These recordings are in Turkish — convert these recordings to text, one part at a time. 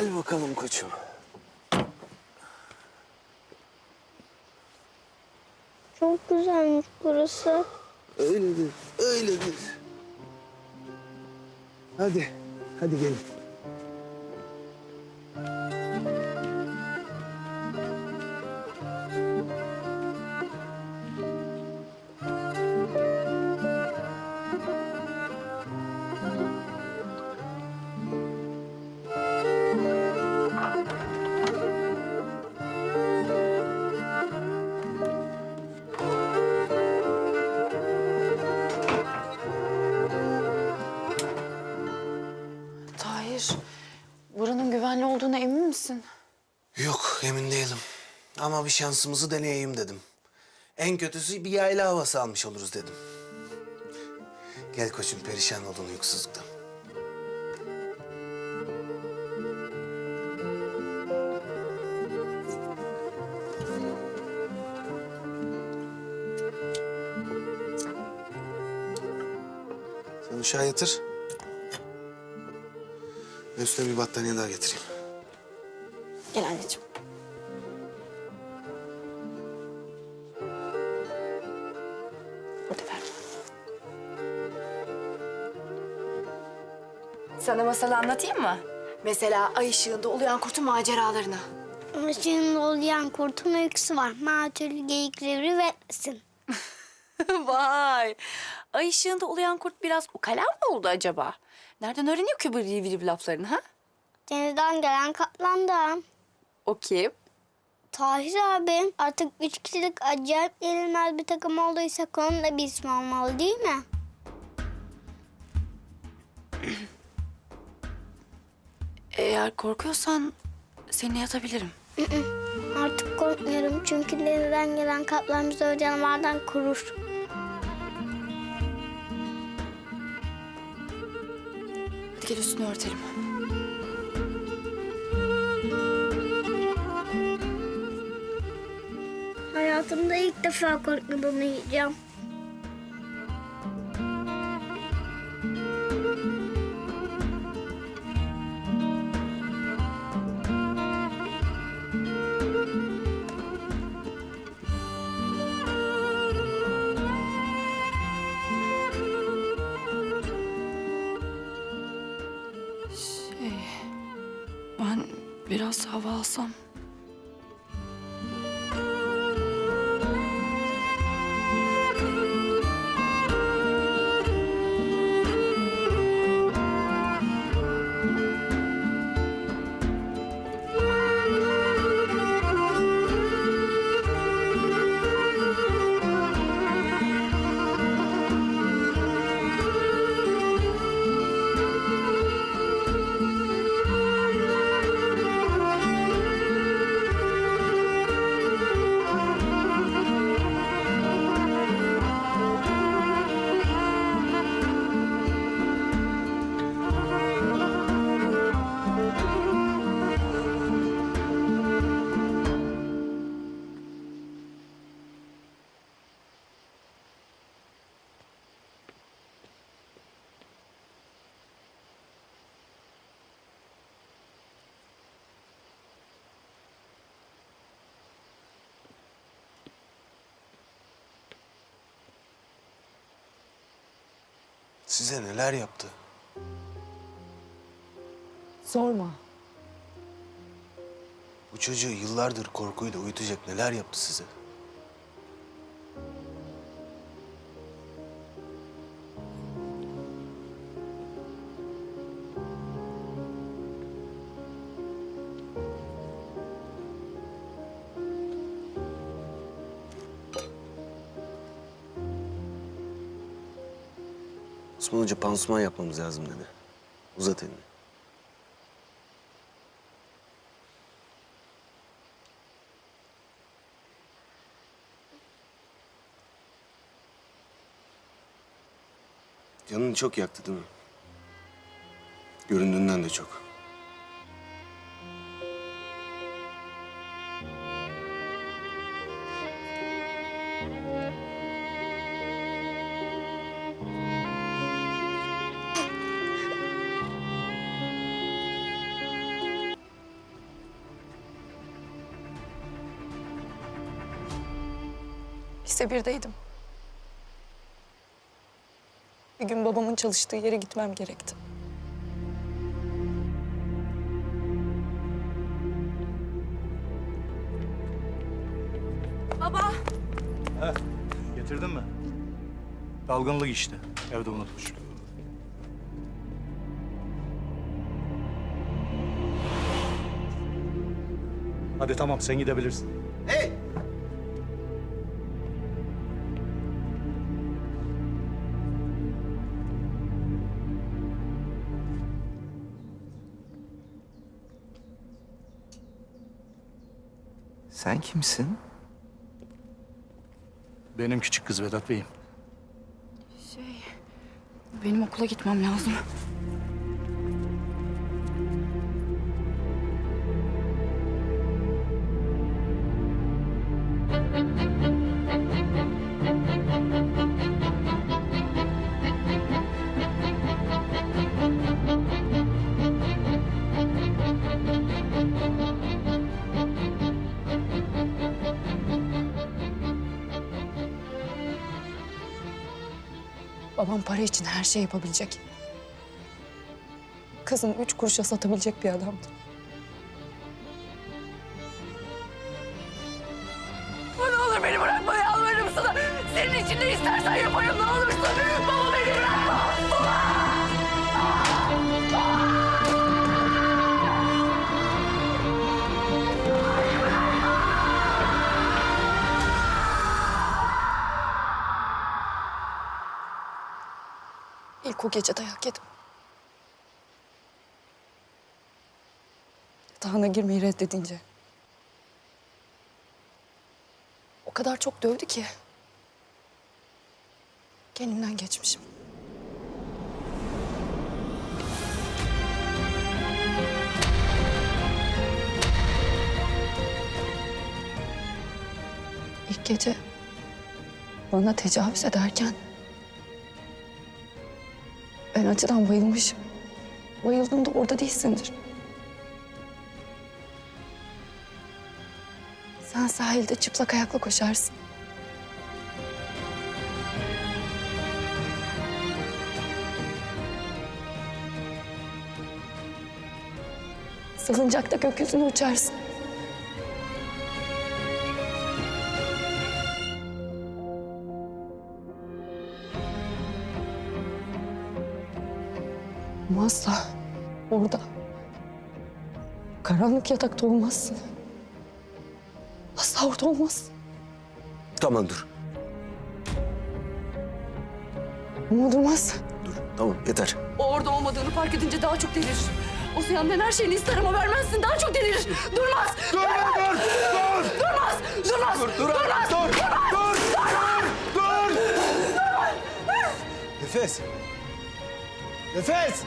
Gel bakalım koçum. Çok güzelmiş burası. Öyledir, öyledir. Hadi, hadi gelin. Ama bir şansımızı deneyeyim dedim. En kötüsü bir yayla havası almış oluruz dedim. Gel koçum, perişan oldun uykusuzluktan. Sen uşağı yatır. Üstüne bir battaniye daha getireyim. Gel anneciğim. Sana masal anlatayım mı? Mesela ay ışığında uluyan kurtun maceralarını. Işığın oluyan kurtun öyküsü var. Matül geyikleri ve etmesin. Vay! Ay ışığında uluyan kurt biraz ukala mı oldu acaba? Nereden öğreniyor ki bu rivri laflarını ha? Denizden gelen kaplandan. O kim? Tahir abi artık üç kişilik acayip yenilmez bir takım olduysa onun da bir ismi olmalı değil mi? Eğer korkuyorsan seninle yatabilirim. Artık korkmuyorum çünkü denizden gelen kaplan bizi o canavardan korur. Hadi gel üstünü örtelim. Hayatımda ilk defa korkmadan uyuyacağım. Biraz hava alsam. Size neler yaptı? Sorma. Bu çocuğu yıllardır korkuyla uyutacak neler yaptı size? Osman Hoca pansuman yapmamız lazım dedi. Uzat elini. Canını çok yaktı değil mi? Göründüğünden de çok. Lise birdeydim. Bir gün babamın çalıştığı yere gitmem gerekti. Baba. Getirdin mi? Dalgınlık işte. Evde unutmuş. Hadi tamam sen gidebilirsin. Sen kimsin? Benim küçük kız Vedat Bey'im. Şey, benim okula gitmem lazım. Babam para için her şey yapabilecek. Kızını üç kuruşa satabilecek bir adamdı. Ne olur beni bırakma yalvarırım sana. Senin için ne istersen yaparım İlk o gece dayak yedim. Yatağına girmeyi reddedince. O kadar çok dövdü ki. Kendimden geçmişim. İlk gece bana tecavüz ederken ben acıdan bayılmışım. Bayıldığında orada değilsindir. Sen sahilde çıplak ayakla koşarsın. Salıncakta gökyüzüne uçarsın. Asla orada karanlık yatakta olmazsın. Asla orada olmazsın. Tamam dur. Ama durmaz. Dur. Tamam yeter. O orada olmadığını fark edince daha çok delirir. O senden her şeyini ister ama vermezsin daha çok delirir. Durmaz. Dur dur dur! Dur! Durmaz. Durmaz. Dur dur! Durmaz. Dur! Dur! Dur! Dur! Nefes! Nefes! Nefes! Nefes!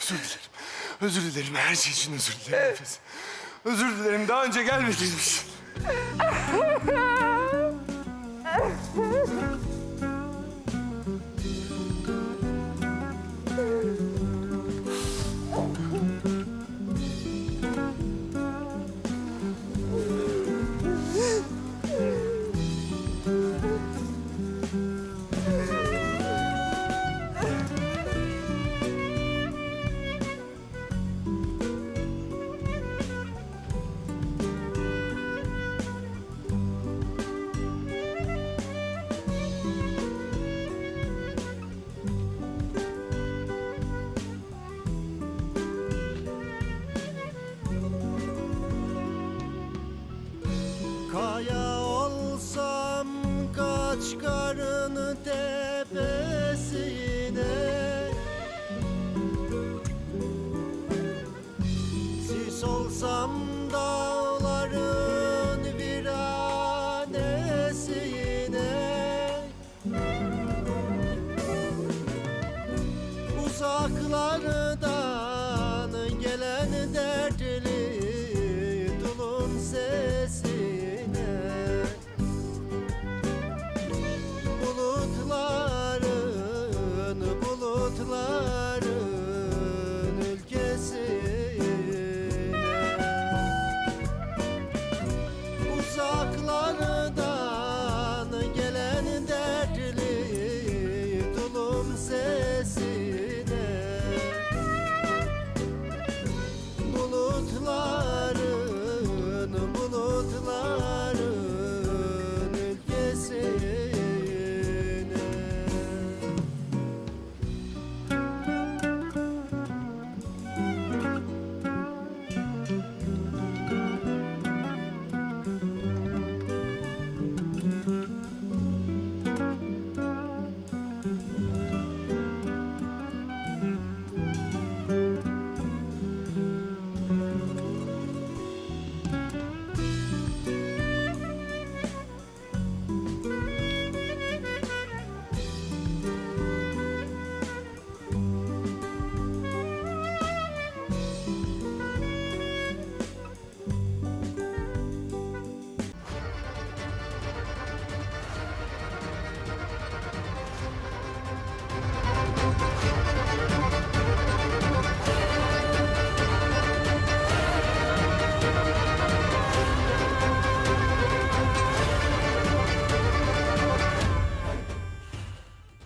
Özür dilerim. Özür dilerim. Her şey için özür dilerim Nefes. Özür dilerim. Daha önce gelmediğim Sis